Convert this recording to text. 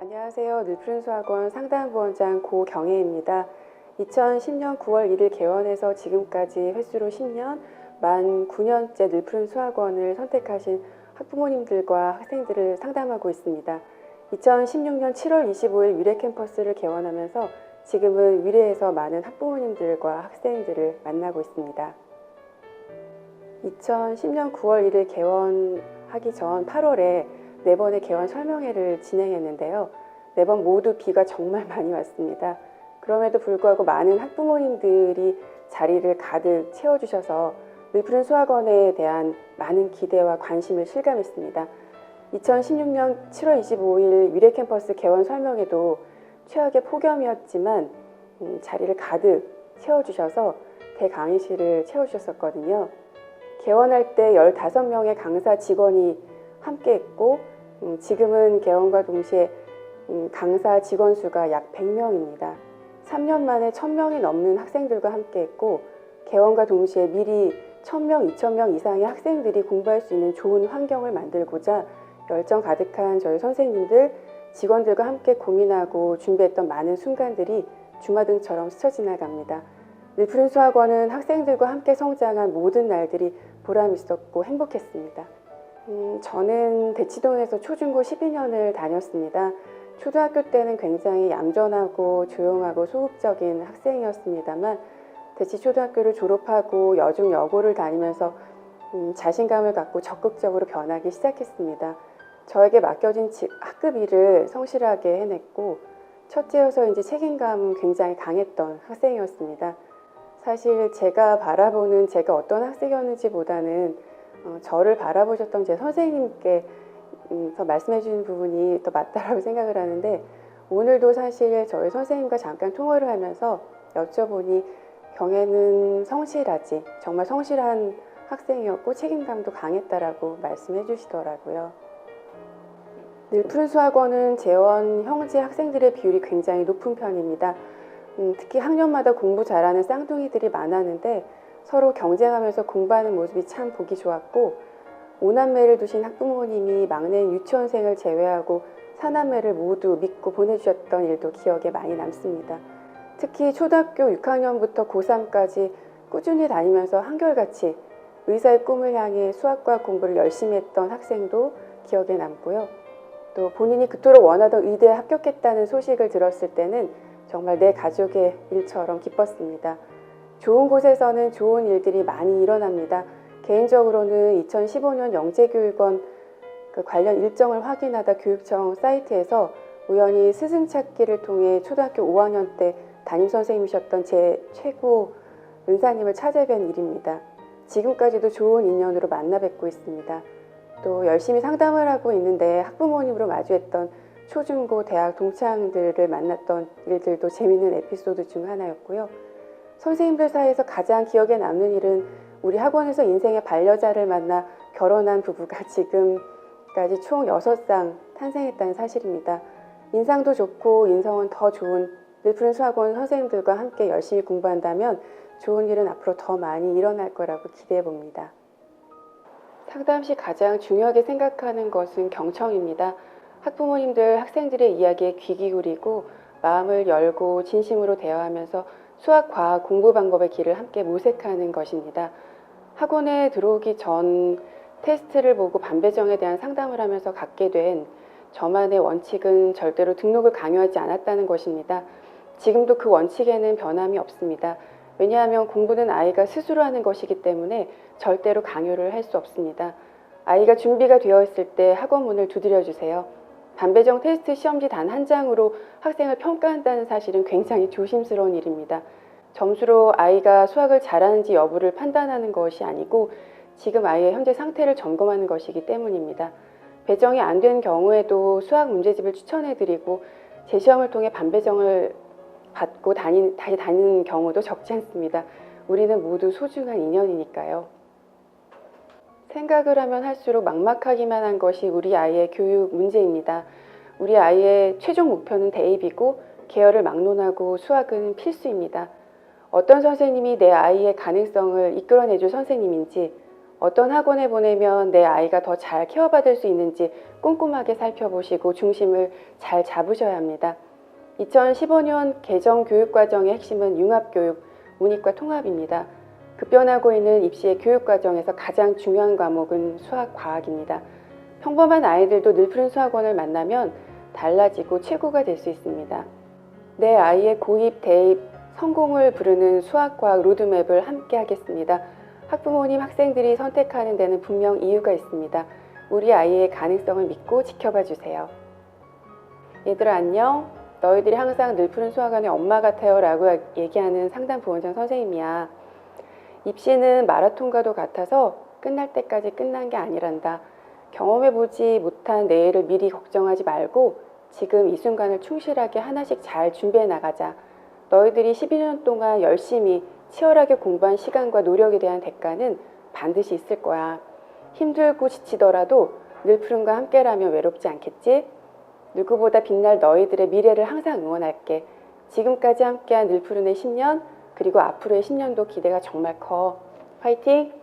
안녕하세요. 늘푸른 수학원 상담부원장 고경혜입니다. 2010년 9월 1일 개원해서 지금까지 횟수로 10년, 만 9년째 늘푸른 수학원을 선택하신 학부모님들과 학생들을 상담하고 있습니다. 2016년 7월 25일 위례 캠퍼스를 개원하면서 지금은 위례에서 많은 학부모님들과 학생들을 만나고 있습니다. 2010년 9월 1일 개원하기 전 8월에 네 번의 개원 설명회를 진행했는데요. 네 번 모두 비가 정말 많이 왔습니다. 그럼에도 불구하고 많은 학부모님들이 자리를 가득 채워주셔서 늘푸른 수학원에 대한 많은 기대와 관심을 실감했습니다. 2016년 7월 25일 위례 캠퍼스 개원 설명회도 최악의 폭염이었지만 음, 자리를 가득 채워주셔서 대강의실을 채워주셨었거든요. 개원할 때 15명의 강사 직원이 함께 했고 음, 지금은 개원과 동시에 음, 강사 직원 수가 약 100명입니다. 3년 만에 1000명이 넘는 학생들과 함께 했고 개원과 동시에 미리 1000명, 2000명 이상의 학생들이 공부할 수 있는 좋은 환경을 만들고자 열정 가득한 저희 선생님들, 직원들과 함께 고민하고 준비했던 많은 순간들이 주마등처럼 스쳐 지나갑니다. 늘 푸른 수학원은 학생들과 함께 성장한 모든 날들이 보람 있었고 행복했습니다. 음, 저는 대치동에서 초중고 12년을 다녔습니다. 초등학교 때는 굉장히 얌전하고 조용하고 소극적인 학생이었습니다만 대치초등학교를 졸업하고 여중 여고를 다니면서 음, 자신감을 갖고 적극적으로 변하기 시작했습니다. 저에게 맡겨진 지- 학급 일을 성실하게 해냈고 첫째여서인지 책임감은 굉장히 강했던 학생이었습니다. 사실 제가 바라보는 제가 어떤 학생이었는지 보다는 어, 저를 바라보셨던 제 선생님께 음, 더 말씀해 주신 부분이 더 맞다라고 생각을 하는데 오늘도 사실 저희 선생님과 잠깐 통화를 하면서 여쭤보니 경애는 성실하지 정말 성실한 학생이었고 책임감도 강했다라고 말씀해 주시더라고요. 늘 푸른 수학원은 재원 형제 학생들의 비율이 굉장히 높은 편입니다. 음, 특히 학년마다 공부 잘하는 쌍둥이들이 많았는데 서로 경쟁하면서 공부하는 모습이 참 보기 좋았고 오남매를 두신 학부모님이 막내인 유치원생을 제외하고 사남매를 모두 믿고 보내주셨던 일도 기억에 많이 남습니다. 특히 초등학교 6학년부터 고3까지 꾸준히 다니면서 한결같이 의사의 꿈을 향해 수학과 공부를 열심히 했던 학생도 기억에 남고요. 또 본인이 그토록 원하던 의대에 합격했다는 소식을 들었을 때는 정말 내 가족의 일처럼 기뻤습니다. 좋은 곳에서는 좋은 일들이 많이 일어납니다. 개인적으로는 2015년 영재교육원 그 관련 일정을 확인하다 교육청 사이트에서 우연히 스승 찾기를 통해 초등학교 5학년 때 담임 선생님이셨던 제 최고 은사님을 찾아뵌 일입니다. 지금까지도 좋은 인연으로 만나 뵙고 있습니다. 또 열심히 상담을 하고 있는데 학부모님으로 마주했던 초중고 대학 동창들을 만났던 일들도 재밌는 에피소드 중 하나였고요. 선생님들 사이에서 가장 기억에 남는 일은 우리 학원에서 인생의 반려자를 만나 결혼한 부부가 지금까지 총 6쌍 탄생했다는 사실입니다. 인상도 좋고 인성은 더 좋은 늘푸른 수학원 선생님들과 함께 열심히 공부한다면 좋은 일은 앞으로 더 많이 일어날 거라고 기대해 봅니다. 상담 시 가장 중요하게 생각하는 것은 경청입니다. 학부모님들, 학생들의 이야기에 귀 기울이고 마음을 열고 진심으로 대화하면서 수학, 과학, 공부 방법의 길을 함께 모색하는 것입니다. 학원에 들어오기 전 테스트를 보고 반배정에 대한 상담을 하면서 갖게 된 저만의 원칙은 절대로 등록을 강요하지 않았다는 것입니다. 지금도 그 원칙에는 변함이 없습니다. 왜냐하면 공부는 아이가 스스로 하는 것이기 때문에 절대로 강요를 할 수 없습니다. 아이가 준비가 되어 있을 때 학원 문을 두드려 주세요. 반배정 테스트 시험지 단 한 장으로 학생을 평가한다는 사실은 굉장히 조심스러운 일입니다. 점수로 아이가 수학을 잘하는지 여부를 판단하는 것이 아니고 지금 아이의 현재 상태를 점검하는 것이기 때문입니다. 배정이 안 된 경우에도 수학 문제집을 추천해 드리고 재시험을 통해 반배정을 받고 다니, 다시 다니는 경우도 적지 않습니다. 우리는 모두 소중한 인연이니까요. 생각을 하면 할수록 막막하기만 한 것이 우리 아이의 교육 문제입니다. 우리 아이의 최종 목표는 대입이고 계열을 막론하고 수학은 필수입니다. 어떤 선생님이 내 아이의 가능성을 이끌어내줄 선생님인지 어떤 학원에 보내면 내 아이가 더 잘 케어받을 수 있는지 꼼꼼하게 살펴보시고 중심을 잘 잡으셔야 합니다. 2015년 개정 교육과정의 핵심은 융합교육, 문이과 통합입니다. 급변하고 있는 입시의 교육 과정에서 가장 중요한 과목은 수학, 과학입니다. 평범한 아이들도 늘 푸른 수학원을 만나면 달라지고 최고가 될 수 있습니다. 내 아이의 고입, 대입, 성공을 부르는 수학, 과학 로드맵을 함께 하겠습니다. 학부모님, 학생들이 선택하는 데는 분명 이유가 있습니다. 우리 아이의 가능성을 믿고 지켜봐 주세요. 얘들아 안녕. 너희들이 항상 늘 푸른 수학원의 엄마 같아요 라고 얘기하는 상담 보원장 선생님이야. 입시는 마라톤과도 같아서 끝날 때까지 끝난 게 아니란다. 경험해보지 못한 내일을 미리 걱정하지 말고 지금 이 순간을 충실하게 하나씩 잘 준비해 나가자. 너희들이 12년 동안 열심히 치열하게 공부한 시간과 노력에 대한 대가는 반드시 있을 거야. 힘들고 지치더라도 늘 푸른과 함께라면 외롭지 않겠지? 누구보다 빛날 너희들의 미래를 항상 응원할게. 지금까지 함께한 늘 푸른의 10년, 그리고 앞으로의 10년도 기대가 정말 커. 화이팅!